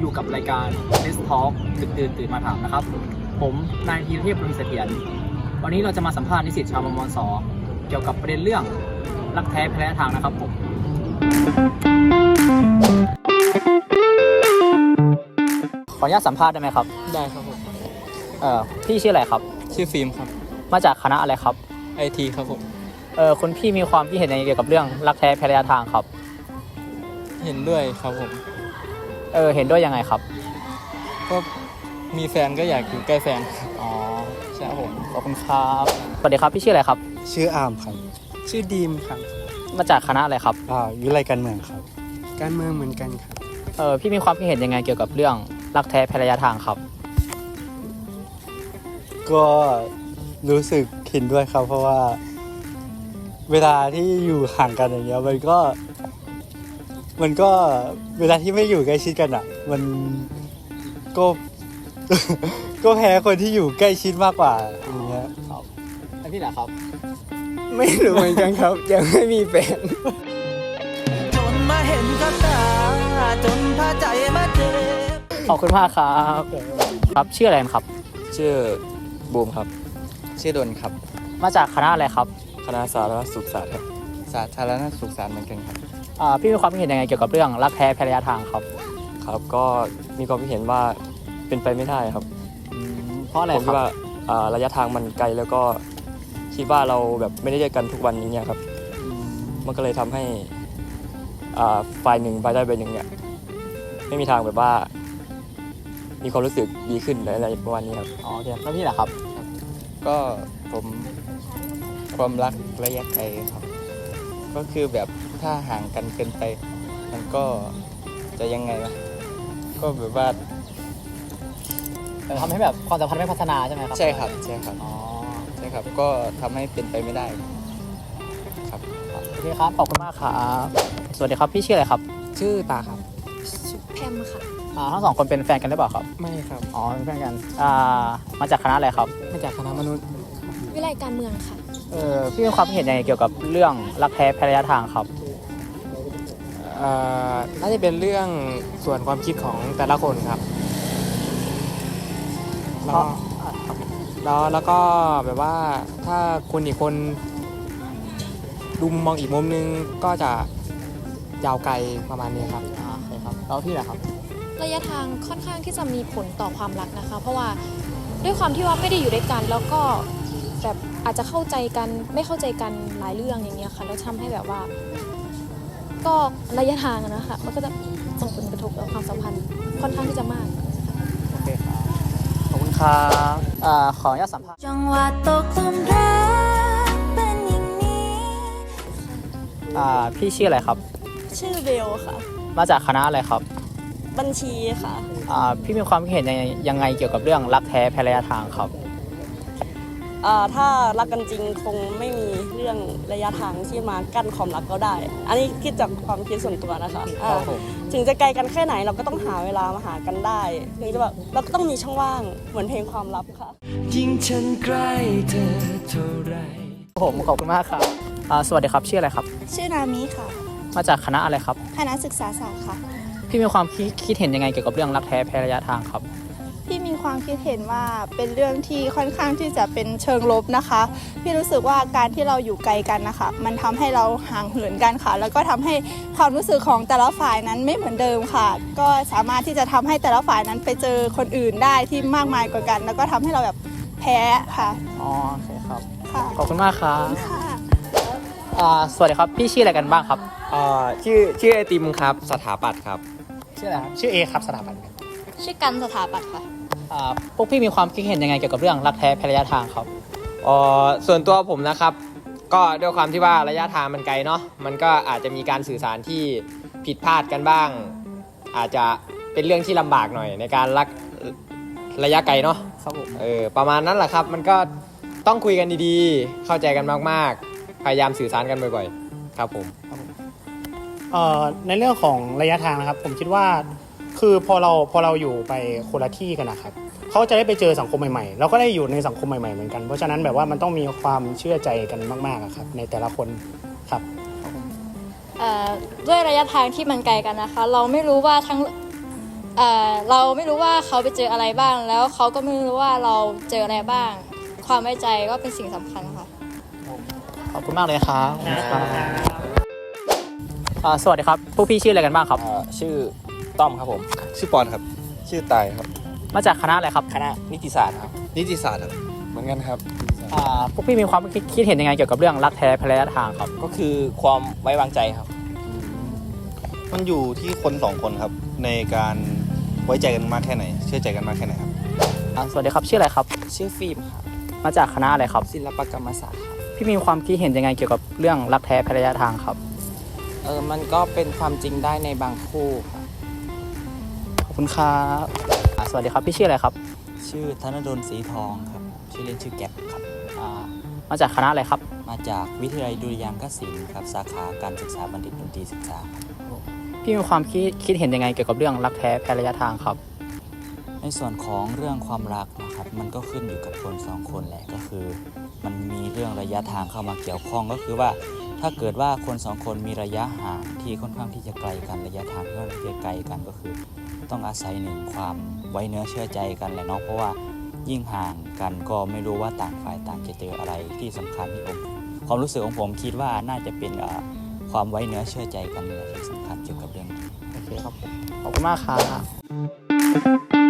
อยู่กับรายการ Let's Talk ตื่นตื่นตื่นมาถามนะครับ ผมนายธีรเทพรุงเสถียรวันนี้เราจะมาสัมภาษณ์นิสิตชาวมมสเกี่ยวกับประเด็นเรื่องรักแท้แพ้ทางนะครับผมขออนุญาตสัมภาษณ์ได้ไหมครับ ได้ครับผมเอ่อพี่ชื่ออะไรครับ ชื่อฟิล์มครับ มาจากคณะอะไรครับไอทีครับผม เออคุณพี่มีความคิดเห็นยังไงเกี่ยวกับเรื่องรักแท้แพ้ทางครับ เห็นด้วยครับผม เออ เห็นด้วยยังไงครับ ก็มีแฟนก็อยากอยู่ใกล้แฟน อ๋อ ใช่ครับผม ขอบคุณครับ สวัสดีครับพี่ชื่ออะไรครับ ชื่ออาร์มครับ ชื่อดีมครับมาจากคณะอะไรครับ อ่าวิไลการเมืองครับ การเมืองเหมือนกันครับ เออพี่มีความคิดเห็นยังไงเกี่ยวกับเรื่องรักแท้แพ้ทางครับ ก็รู้สึกเห็นด้วยครับ เพราะว่า เวลาที่อยู่ห่างกันอย่างเงี้ยมันก็ มันก็เวลาที่ไม่อยู่ใกล้ชิดกันอะ มันก็ ก็แพ้คนที่อยู่ใกล้ชิดมากกว่าอย่างเงี้ยแล้วพี่ล่ะครับ ไม่รู้เหมือนกันครับ ยังไม่มีแฟนจนมาเห็นกับตาจนพาใจมาเจ็บขอบคุณมากครับ ครับชื่ออะไรครับ ชื่อบูมครับ ชื่อดนครับ มาจากคณะอะไรครับ คณะสาธารณสุขศาสตร์ครับ สาธารณสุขศาสตร์เหมือนกันครับอ่า พี่มีความคิดเห็นยังไงเกี่ยวกับเรื่องรักแท้แพ้ทางครับครับก็มีความคิดเห็นว่าเป็นไปไม่ได้ครับอืมเพราะอะไรผมคคิรับดว่าอ่าระยะทางมันไกลแล้วก็คิดว่าเราแบบไม่ได้เจอกันทุกวันอย่างเงี้ยครับ มันก็เลยทำให้อ่าฝ่ายหนึ่งฝ่ายใดฝ่ายหนึ่งเนี่ยไม่มีทางแบบว่า มีความรู้สึกดีขึ้นหรืออะไรประมาณนี้ครับ อ๋อโอเคแล้วพี่ล่ะครับ ก็ผมความรักระยะไกลครับ ก็คือแบบ ถ้าห่างกันเกินไป มันก็จะยังไงวะก็แบบว่าแต่ทำให้แบบความสัมพันธ์ไม่พัฒนาใช่ไหมครับใช่ครับใช่ครับอ๋อใช่ครับ ก็ทำให้เป็นไปไม่ได้ ครับโอเคครับขอบคุณมากครับสวัสดีครับพี่ชื่ออะไรครับชื่อตาครับแพมค่ะอ่าทั้งสองคนเป็นแฟนกันหรือเปล่าครับไม่ครับอ๋อเป็นแฟนกันอ่ามาจากคณะอะไรครับมาจากคณะมนุษย์วิไลการเมืองค่ะ เออพี่มีความคิดเห็นยังไงเกี่ยวกับเรื่องรักแท้แพ้ทางครับเอ่อ น่าจะเป็นเรื่องส่วนความคิดของแต่ละคนครับแล้วก็แล้วแล้วก็แบบว่าถ้าคนอีกคนดูมุมมองอีกมุมนึงก็จะยาวไกลประมาณนี้ครับอ่าโอเคครับแล้วพี่ล่ะครับ ระยะทางค่อนข้างที่จะมีผลต่อความรักนะคะ เพราะว่าด้วยความที่ว่าไม่ได้อยู่ด้วยกันแล้วก็แบบอาจจะเข้าใจกันไม่เข้าใจกันหลายเรื่องอย่างเงี้ยค่ะแล้วทำให้แบบว่า ก็ระยะทางอะนะคะมันก็จะส่งผลกระทบต่อความสัมพันธ์ค่อนข้างที่จะมาก โอเคครับ ขอบคุณครับอ่าขออนุญาตสัมภาษณ์ จังหวะตกลุมรักเป็นอย่างนี้ อ่า พี่ชื่ออะไรครับ ชื่อเบลค่ะ มาจากคณะอะไรครับ บัญชีค่ะ อ่า พี่มีความคิดเห็นยังไงยังไงเกี่ยวกับเรื่องรักแท้แพ้ทางครับอ่า ถ้ารักกันจริงคงไม่มีเรื่องระยะทางที่มากั้นความรักเราได้ อันนี้คิดจากความคิดส่วนตัวนะคะอ่าถึงจะไกลกันแค่ไหนเราก็ต้องหาเวลามาหากันได้ถึงจะแบบเราก็ต้องมีช่องว่างเหมือนเพลงความลับค่ะ ยิ่งฉันใกล้เธอเท่าไร ผมขอบคุณมากครับอ่าสวัสดีครับชื่ออะไรครับ ชื่อนามิค่ะ มาจากคณะอะไรครับ คณะศึกษาศาสตร์ค่ะ พี่มีความคิดคิดเห็นยังไงเกี่ยวกับเรื่องรักแท้แพ้ระยะทางครับ พี่มีความคิดเห็นว่าเป็นเรื่องที่ค่อนข้างที่จะเป็นเชิงลบนะคะ พี่รู้สึกว่าการที่เราอยู่ไกลกันนะคะ มันทำให้เราห่างเหินกันค่ะ แล้วก็ทำให้ความรู้สึกของแต่ละฝ่ายนั้นไม่เหมือนเดิมค่ะ ก็สามารถที่จะทำให้แต่ละฝ่ายนั้นไปเจอคนอื่นได้ที่มากมายกว่ากัน แล้วก็ทำให้เราแบบแพ้ค่ะ อ๋อโอเคครับค่ะขอบคุณมากครับค่ะอ่าสวัสดีครับ พี่ชื่ออะไรกันบ้างครับอ่าชื่อชื่อไอติมครับ สถาปัตย์ครับ ชื่ออะไรครับ ชื่อเอครับ สถาปัตย์ชื่อกันสถาปัตย์ค่ะอ่า พวกพี่มีความคิดเห็นยังไงเกี่ยวกับเรื่องรักแท้แพ้ระยะทางครับอ๋อส่วนตัวผมนะครับ ก็ด้วยความที่ว่าระยะทางมันไกลเนาะมันก็อาจจะมีการสื่อสารที่ผิดพลาดกันบ้าง อาจจะเป็นเรื่องที่ลำบากหน่อย ในการรักระยะไกลเนาะ ครับผมเออประมาณนั้นแหละครับ มันก็ต้องคุยกันดีๆ เข้าใจกันมากๆ พยายามสื่อสารกันบ่อยๆ ครับผม เอ่อในเรื่องของระยะทางนะครับ ผมคิดว่า คือพอเราพอเราอยู่ไปคนละที่กันนะครับเขาจะได้ไปเจอสังคมใหม่ๆเราก็ได้อยู่ในสังคมใหม่ๆเหมือนกัน เพราะฉะนั้นแบบว่ามันต้องมีความเชื่อใจกันมากๆอะครับ ในแต่ละคนครับเอ่อด้วยระยะทางที่มันไกลกันนะคะ เราไม่รู้ว่าทั้งเอ่อเราไม่รู้ว่าเขาไปเจออะไรบ้าง แล้วเขาก็ไม่รู้ว่าเราเจออะไรบ้าง ความไว้ใจก็เป็นสิ่งสำคัญค่ะขอบคุณมากเลยครับอ่าสวัสดีครับ พวกพี่ชื่ออะไรกันบ้างครับชื่อ ต้อมครับผม ชื่อปอนครับ ชื่อตายครับ มาจากคณะอะไรครับ คณะนิติศาสตร์ครับ นิติศาสตร์ครับเหมือนกันครับ อ่าพวกพี่มีความคิดคิดเห็นยังไงเกี่ยวกับเรื่องรักแท้แพระยะทางครับ ก็คือความไว้วางใจครับ มันอยู่ที่คนสองคนครับ ในการไว้ใจกันมากแค่ไหน เชื่อใจกันมากแค่ไหนครับ อ่าสวัสดีครับชื่ออะไรครับ ชื่อฟิล์มครับ มาจากคณะอะไรครับ ศิลปกรรมศาสตร์ครับพี่มีความคิดเห็นยังไงเกี่ยวกับเรื่องรักแท้แพระยะทางครับ เออมันก็เป็นความจริงได้ในบางคู่ครับข อบคุณครับอ่าสวัสดีครับพี่ชื่ออะไรครับ ชื่อธนดลสีทองครับ ชื่อเล่นชื่อแก๊ปครับ อ่ามาจากคณะอะไรครับ มาจากวิทยาลัยดุริยางคศิลป์ครับ สาขาการศึกษาบัณฑิตดนตรีศึกษาครับพี่มีความคิดคิดเห็นยังไงเกี่ยวกับเรื่องรักแท้แพระยะทางครับ ในส่วนของเรื่องความรักนะครับ มันก็ขึ้นอยู่กับคนสองคนแหละ ก็คือ มันมีเรื่องระยะทางเข้ามาเกี่ยวข้องก็คือว่า ถ้าเกิดว่าคนสองคนมีระยะห่างที่ค่อนข้างที่จะไกลกันระยะทางที่ค่อนข้างที่จะไกลกันก็คือ ต้องอาศัยหนึ่งความไว้เนื้อเชื่อใจกันแหละเนาะเพราะว่ายิ่งห่างกันก็ไม่รู้ว่าต่างฝ่ายต่างจะเจออะไรที่สำคัญที่ผมความรู้สึกของผมคิดว่าน่าจะเป็นเออความไว้เนื้อเชื่อใจกันนี่แหละที่สำคัญเกี่ยวกับเรื่องนี้โอเคครับผมขอบคุณมากครับ